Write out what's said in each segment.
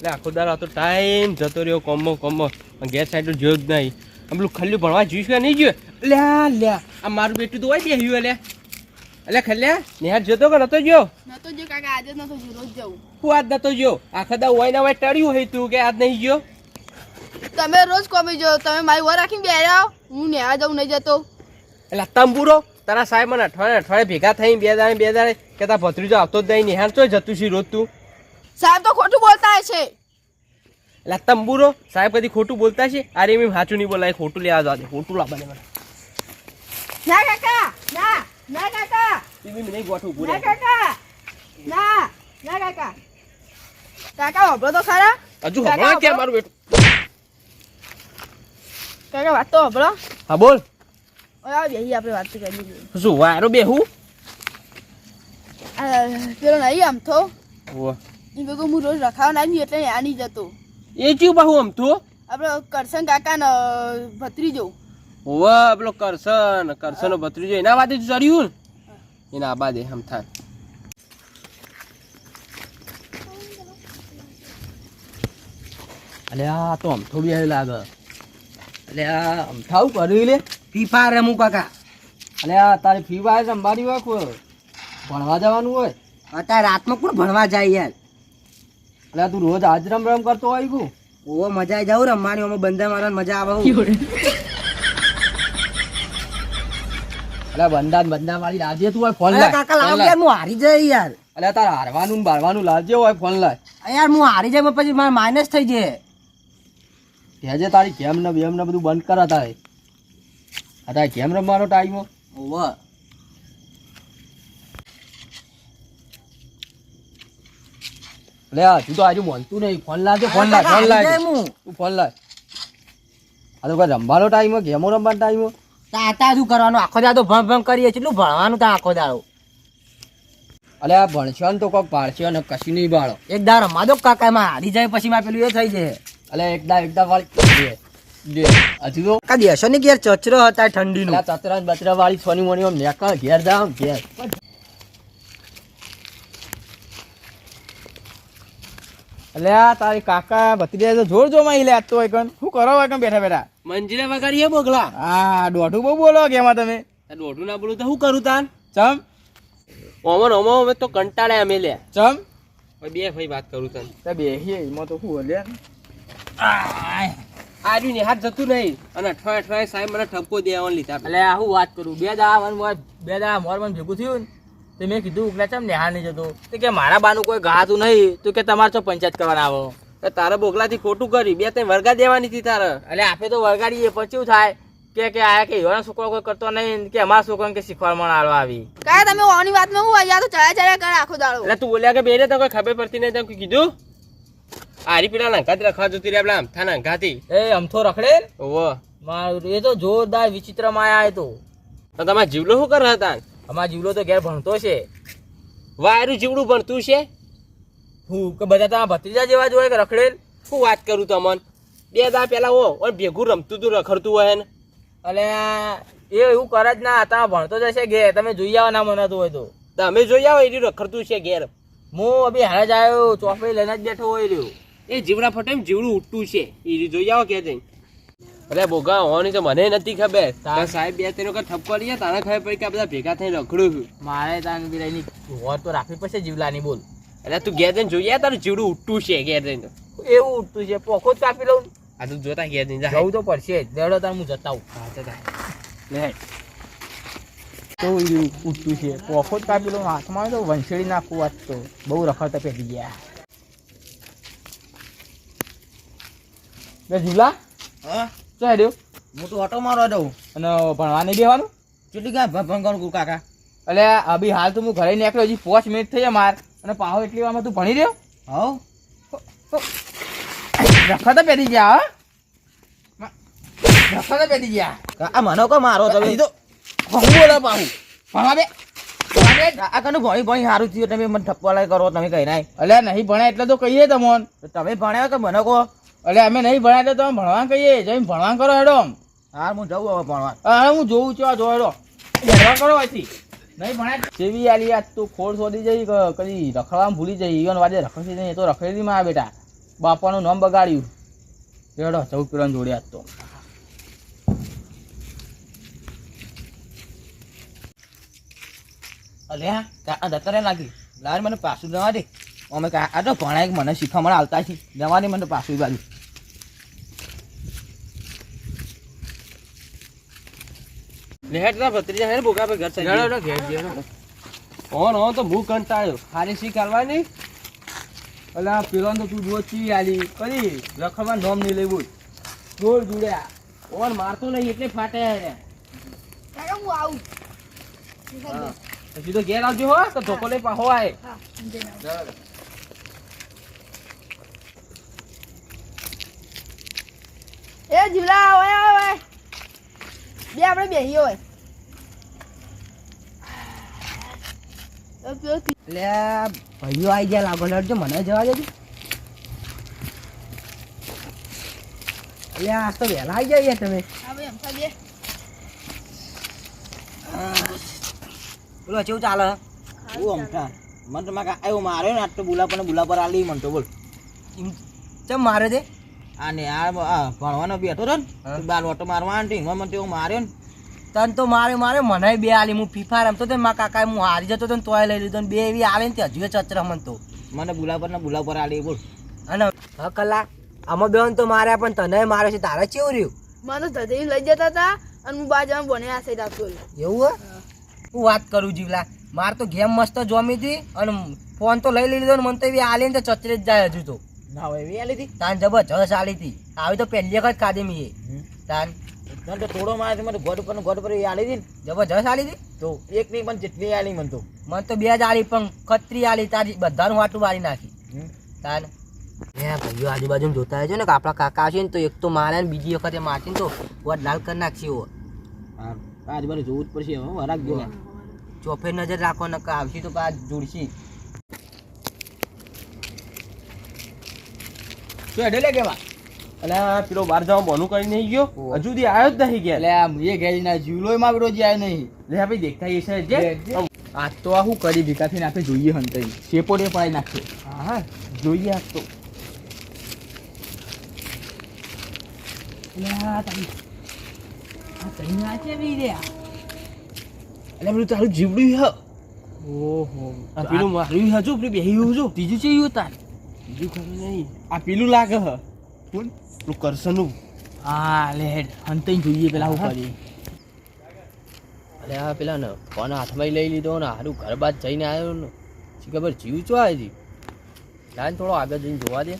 એટલે આખો આ તો ટાઈમ જતો રહ્યો કોમો કોમો. ગેસ સાઈડ જોયો જ નહીં. આમ પેલું ભણવા જોઈશું કે નહીં જોયું? લ્યા લ્યા આ મારું બેટું તો હોય બેહ્યું લે એટલે ખલ્યા નિહાર જતો કે નતો ગયો નતો જો કાકા આજે નતો જો રોજ જવું. હું આજ નતો ગયો આખા દા હોય ને હોય ટળ્યું હોય તું કે આજ નહીં ગયો તમે રોજ કોમી જો તમે મારી વાર રાખીને બે આવો હું? નેહા જવું નહીં જતો. એટલે તંબુરો તારા સાહેબ મને અઠવાડિયે અઠવાડિયે ભેગા થઈ બે દાડે બે દાડે કે તારા ભત્રીજો આવતો જ નહીં. નિહાર તો જતું છે રોજ તું. સાહેબ તો ખોટું બોલતા છે. એટલે તંબુરો સાહેબ કદી ખોટું બોલતા છે? અરે એમ સાચું નહીં બોલાય ખોટું લેવા જવા દે ખોટું લાવવા મને ના કાકા ના ના કાકા. એ બી નહીં પૂરે ના કાકા ના ના કાકા. કાકા હોભળો તો ખરા. હજુ હમણાં ક્યાં મારું બેટું? કાકા વાત તો હોભળો. હા બોલ. ઓય બેહી આપણે વાત તો કરી શું વારો બેહું? પેલો નહીં આમ તો ઓહ. એ લોકો હું રોજ રખાવા આવી એટલે નહીં જતો એ ચિયું બાહુ આમ તો? આપણે કરશન કાકા ને ભત્રીજો. ઓવા આપણો કરશન કરશન ભત્રીજો. એના વાતે ચડ્યું ને? એના આબાદે આમ થાય. અલે આ તો અમથો બી આવી લાગે. અલે આ અમથાવું કર્યું લે. ફીફા રમું કાકા. અલે આ તારી ફી વાય સંભાળી હોય ભણવા જવાનું હોય? અત્યારે રાતમાં કોણ ભણવા જાય યાર? આ તું રોજ આજ રમ રમ કરતો હોય ગયું ઓ મજા આવી જાવ રમવાની અમે બંધા મારા મજા આવે. અલે બંધા બંધા મારી લાવજે તું હોય ફોન લાય કાકા લાવ યાર હું હારી જાય યાર. અલે તાર હારવાનું બારવાનું લાજે હોય ફોન લાય. યાર હું હારી જાય પછી મારે માઇનસ થઈ જાય. કહેજે તારી ગેમ ને બેમ ને બધું બંધ કરા તારે આ તારે ગેમ રમવાનો ટાઈમ ઓવો લે તું તો આજુ બોલતું નહીં. ફોન લાવજે ફોન લાય ફોન હું તું ફોન લાય આ તો કોઈ રમવાનો ટાઈમ ગેમો રમવાનો ટાઈમ તાતા શું કરવાનું? આખો દાડો ભણ ભણ કરીએ કેટલું ભણવાનું તા આખો દાડો? અલે આ ભણશો ને તો કોક પાડશો ને કશું નહીં બાળો એક દા રમવા દો કાકા એમાં હારી જાય પછી મારે પેલું એ થઈ જાય. અલે એકદા એકદા વાળી દે. દે. હજુ તો કા દેશો ને ઘેર ચચરો હતા ઠંડીનું. અલા ચતરા બચરા વાળી સોની મોની મેકા ઘેર જાવ ઘેર. એટલે આ તારી કાકા ભત્રીજા તો જોર જો માં લે તો હોય કન શું કરો એક બેઠા બેઠા? મંજીરે વગાડીએ બોગલા. આ દોઢું બહુ બોલો કે એમાં તમે? દોઢું ના બોલું તો શું કરું તાન? ચમ? ઓમન ઓમો અમે તો કંટાળે અમે લે. ચમ? બે ભાઈ વાત કરું તને. તે બેહીએ એમાં તો શું હલે? આજુ ને હાથ જતું નહીં. અને અઠવાડિયે અઠવાડિયે સાહેબ મને ઠપકો દેવાનું લીધા. એટલે આ હું વાત કરું? બે દાડા બે દાડા મોર મને ભેગું થયું ને. તે મેં કીધું ઉગલા ચમ નેહા નહીં જતો? તો કે મારા બાનું કોઈ ગાતું નહીં. તો કે તમારે તો પંચાયત કરવાના આવો. તો તારે બોગલાથી ખોટું કરી બે તે વર્ગા દેવાની હતી તારે. એટલે આપણે તો વરગાડીએ પછી શું થાય? કે કે આ કે યોના છોકરો કોઈ કરતો નહીં કે અમારા છોકરાને કે શીખવાડમાં આલવા આવી. કાય તમે ઓની વાતમાં હું અહીંયા તો ચડ્યા ચડ્યા કરે આખો દાડો. એટલે તું બોલ્યા કે બેરે તો કોઈ ખબર પડતી નહીં. તમે કીધું? આરી પેલા નાંઘાત રખવા જોતી રે પેલા આમથા નાંઘાતી એ અમથો રખડે ઓવો મારું એ તો જોરદાર વિચિત્ર માયા એ તો. તો તમારે જીવલો શું કર હતા? અમારા જીવડો તો ઘેર ભણતો છે. વાયરું જીવડું ભણતું છે? હું કે બધા તમારા ભત્રીજા જેવા જ હોય કે રખડેલ? શું વાત કરું તમને? બે દા પહેલાં ઓ ઓય ભેગું રમતું તું રખડતું હોય ને. એટલે એ એવું કરે જ ના તમે ભણતો જશે ઘેર તમે જોઈ આવો ના મનાતું હોય તો. તમે જોઈ આવો એટલું રખડતું છે ઘેર. હું અભી હારે જ આવ્યો ચોપડી લઈને જ બેઠો હોય રહ્યો. એ જીવડા ફટે એમ જીવડું ઉઠતું છે એ જોઈ આવો કે જઈને અરે બોગા હોવાની તો મને નથી ખબર. તારા સાહેબ બે ત્રણ વખત ઠપકો લઈએ તારે ખબર પડી કે આ બધા ભેગા થઈને રખડું છું. મારે તાન બી એની હોર તો રાખવી પડશે જીવલાની બોલ. એટલે તું ઘેર જઈને જોઈએ તારું જીવડું ઉઠતું છે ઘેર જઈને. એવું ઉઠતું છે પોખો જ કાપી લઉં. આ તું જોતા ઘેર જઈને. જવું તો પડશે. દેડો તાર હું જતા હું હા, જતા. લે. તો એવું ઉઠતું છે? પોખો જ કાપી લઉં હાથમાં તો વંશેડી નાખવું વાત તો. બહુ રખડતા પેટી ગયા. બે જીવલા. હા? ચાલ રહ્યો હું તો ઓટો મારવા દઉં અને ભણવા નહીં દેવાનું કેટલી કાંઈ ભણ ભણ કરું કાકા? એટલે અભી હાલ તો હું ઘરે નીકળ્યો હજી પાંચ મિનિટ થઈ માર. અને પાહો એટલી વારમાં તું ભણી રહ્યો? હવ. રખડતા પેટી ગયા હા. તો પેટી ગયા. આ મને કો મારો તમે તો બોલે પાહુ. ભણવા બે. ભણવા આ કનું ભણી ભણી સારું થયું. તમે મને લાઈ કરો તમે કહી નાય. અલ્યા નહીં ભણાય એટલે તો કહીએ તમને. તમે ભણ્યા કે મને કહો? અલ્યા અમે નહીં ભણાય તો તમે ભણવા કહીએ? જઈને ભણવા કરો હેડો. હા હું જવું હવે ભણવા. હા હું જોઉં છું આ જો હેડો. ભણવા કરો અહીંથી. નહીં ભણાય જેવી આલી આ તું ખોડ શોધી જઈ કદી રખડવામાં ભૂલી જઈ. ઈવન વાજે રખડતી નહીં એ તો રખડેલી માં બેટા. બાપાનું નામ બગાડ્યું. હેડો ચૌદ પેલા જોડે આજ તો. અલ્યા કા દતરે લાગી લાર મને પાછું જવા દે. અમે કા આ તો ઘણા એક મને શીખવામણ આવતા છે જવાની મને પાછું બાજુ. ભત્રીજા હે ઘર તો હું કંટાળ્યો. હારી શી કરવાની? અલ્યા પેલો તો તું દોચી આલી. કરી રખડવા નોમ નહીં લેવું. જોડ જોડ્યા ઓન મારતો નહીં એટલે ફાટે રે કાકા હું આવું? પછી તો ઘેર આવજો હો તો ધોકો લઈ પાહો આય. હા જઈને આવું. એ જીવલા ઓય ઓય બે આપણે બેહીએ હોય. પેલો ભાઈઓ આવી ગયા લાગો લડજો મને જવા દેજો. લે આજ તો વહેલા આવી ગયા તમે. હા બોલો કેવું ચાલે? ઓ અમથા મને તો મારે આવ્યો મારે ને આજ તો બુલા પર બુલા પર આલી મને તો બોલ. ચમ મારે તે? આ ને આ ભણવાનો બેઠો હતો ને બાર ઓટો મારવા આંટી મને તેવું માર્યો ને. તન તો મારે મારે મને બે આલી. હું ફીફા રમતો તો મારા કાકા હું હારી જતો તો ને તોય લઈ લીધો ને બે એવી આલે ને તે હજુ ચચરા મન તો. મને બુલા પર ને બુલા પર આલી બોલ. અને હ કલા આમાં બેન તો મારે પણ તને મારે છે તારે કેવું રહ્યું? મને તો ધરી લઈ જતા હતા અને હું બાજુમાં બને આ સાઈડ આપતો એવું હે? હું. વાત કરું જીવલા. માર તો ગેમ મસ્ત જોમી હતી અને ફોન તો લઈ લીધો ને મને તો એવી આલી ને તો ચચરે જ જાય હજુ તો. ના હોય એવી આલી હતી? તાન જબરજસ્ત આલી હતી. આવી તો પહેલી વખત ખાધી મી એ. તાન. મને તો થોડો મારે મને ગોડ ઉપર ગોડ પર એ આલી હતી જબરજસ્ત આલી હતી? તો એક નહીં પણ જેટલી આલી મને તો. મને તો બે જ આલી પણ ખત્રી આલી તારી બધાનું વાટું વાળી નાખી. તાન. હે ભાઈઓ આજુબાજુ જોતા છે ને કે આપણા કાકા છે ને તો એક તો મારે ને બીજી વખતે મારતી તો વડ લાલ કરી નાખશે એવો આજુબાજુ જોવું જ પડશે હવે ગયો. ચોફે નજર રાખો ને આવશે તો પાછ જોડશી. શું હેડે લે કેવા? અલ્યા પેલો બહાર જવા બોનું કરી નહીં ગયો? હજુ સુધી આવ્યો જ નહીં ગયા આ મુએ ગેરી ના જીવલોયમાં રોજ આવ્યો નહીં. લે આપણે દેખતા એ છે જે. આજ તો આ શું કરી ભીકાથી નાખે જોઈએ હંતાઈ શેપોડે પડાઈ નાખશે હા હા. જોઈએ આ તો. તારું જીવડું ઓહો. પેલું મારું હજુ પેલું બે ત્રીજું છે તાર. બીજું ખરું નહીં. આ પેલું લાગે હ. કોણ? પેલું કરશનું હા લે હેડ હંતાઈ જોઈએ પેલા હું કરી અરે આ પેલા ને ફોન હાથમાં લઈ લીધો ને હારું ઘર બાદ જઈને આવ્યો ને. શી ખબર જીવ ચો હજી? લાઈન થોડો આગળ જઈને જોવા દે.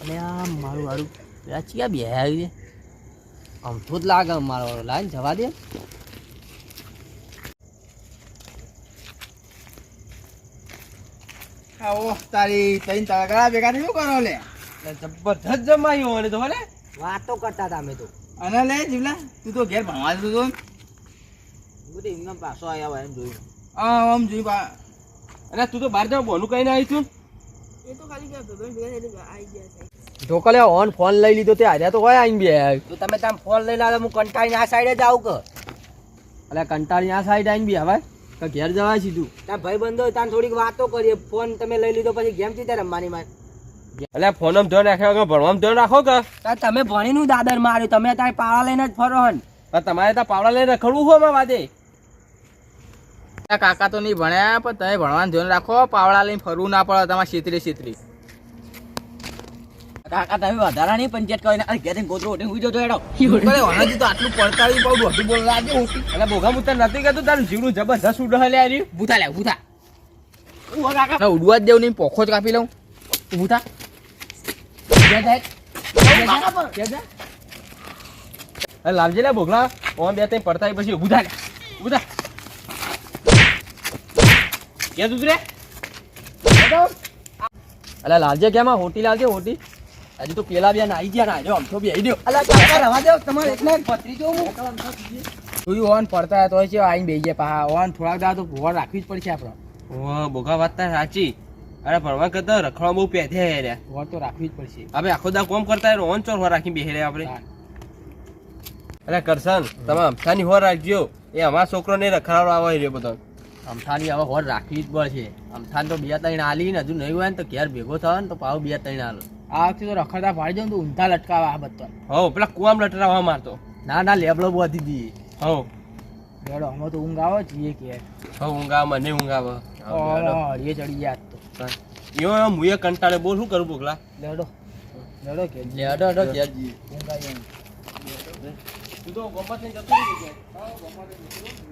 અને આ મારું હારું. પેલા ચિયા બે આવી આમ તો જ લાગે મારો લાઈન જવા દે. આવો તારી તૈન તળગડા ભેગા શું કરો લે? જબરજસ્ત જમાયું અને તો ભલે વાતો કરતા હતા અમે તો. અને લે જીવલા તું તો ઘેર ભણવા જતો તો બધું એમને પાછો આવ્યા હોય એમ જોયું. હા આમ જોયું પા. અને તું તો બહાર જવા બોનું કહીને આવી તું. એ તો ખાલી આવી ગયા ઢોકલે ઓન ફોન લઈ લીધો તે હાર્યા તો હોય આઈને બે. તો તમે તમે ફોન લઈ લાવે હું કંટાળીને આ સાઈડે જ આવું કે? એટલે કંટાળી આ સાઈડ આવીને બી હવે તો ઘેર જવાય સીધું. ત્યાં ભાઈ બંધો ત્યાં થોડીક વાતો કરીએ. ફોન તમે લઈ લીધો પછી ગેમ ચીતે રમવાની માં એટલે ફોનમાં ધ્યાન રાખ્યો કે ભણવામાં ધ્યાન રાખો કે? તમે ભણીનું દાદર માર્યું તમે ત્યાં પાવડા લઈને જ ફરો હન. પણ તમારે ત્યાં પાવડા લઈને રખડવું હોયમાં વાદે કાકા તો નહીં ભણ્યા પણ તમે ભણવાનું ધ્યાન રાખો પાવડા લઈને ફરવું ના પડે તમારે છેતરી છેતરી કાકા તમે વધારા નહીં પંચાયત કરીને અરે ઘેર ગોતરો ઉઠી હુઈ જતો એડો અરે ઓનાથી તો આટલું પડતાવી પાઉં દોઢું બોલ લાગે એટલે બોગા મુતર નથી કહેતું તારું જીવનું જબરજસ્ત ઉડે લે ભૂથા લે ભૂતા ના ઉડવા જ દેવું નહીં પોખો જ કાપી લઉં. ભૂતા અરે લાવજે લે બોગલા ઓમ બે ત્યાં પડતા પછી થા લે ઊભું ક્યાં તું રે? અલા લાલજે કેમ હોટી લાલજે હોટી. હજી તો પેલા બેન આવી ગયા ના જો આમ તો બે આઈ દ્યો અલા કાકા રવા દો તમારે એકલા ભત્રીજો હું જોયું ઓન પડતા તો છે આઈને બેસી જાય. પાહા ઓન થોડાક દા તો ભોળ રાખવી જ પડશે આપણે. ઓ બોગા વાત સાચી. અરે ભરવા કરતા રખડવા બહુ પેથે રે. ભોળ તો રાખવી જ પડશે. હવે આખો દા કોમ કરતા હોય ઓન ચોર રાખી બેહી રે આપણે. અરે કરશન તમે અમથાની હોર રાખજો. એ અમારા છોકરો ને રખડાવવા આવે રે બધો. અમથાની હવે હોર રાખવી જ પડશે. અમથાન તો બે ત્રણ આલી ને હજુ નહીં હોય ને તો ઘેર ભેગો થાય ને તો પાવ બે ત્રણ આલો. આ વખતે તો રખડતા પાડી દઉં ને તો ઊંધા લટકાવા આ બધા. હો પેલા કુવામ લટરાવા મારતો ના ના લેબડો બોધી દી હો લેડો અમે તો ઊંઘ આવે છીએ કે. હો ઊંઘ આવે મને ઊંઘ આવે. હળીએ ચડી ગયા તો. એવો મુએ કંટાળે બોલ શું કરું બોકલા? લેડો લેડો કે. લેડો લેડો કે. ઊંઘ આવી. તું તો ગોપાલ જતો રહી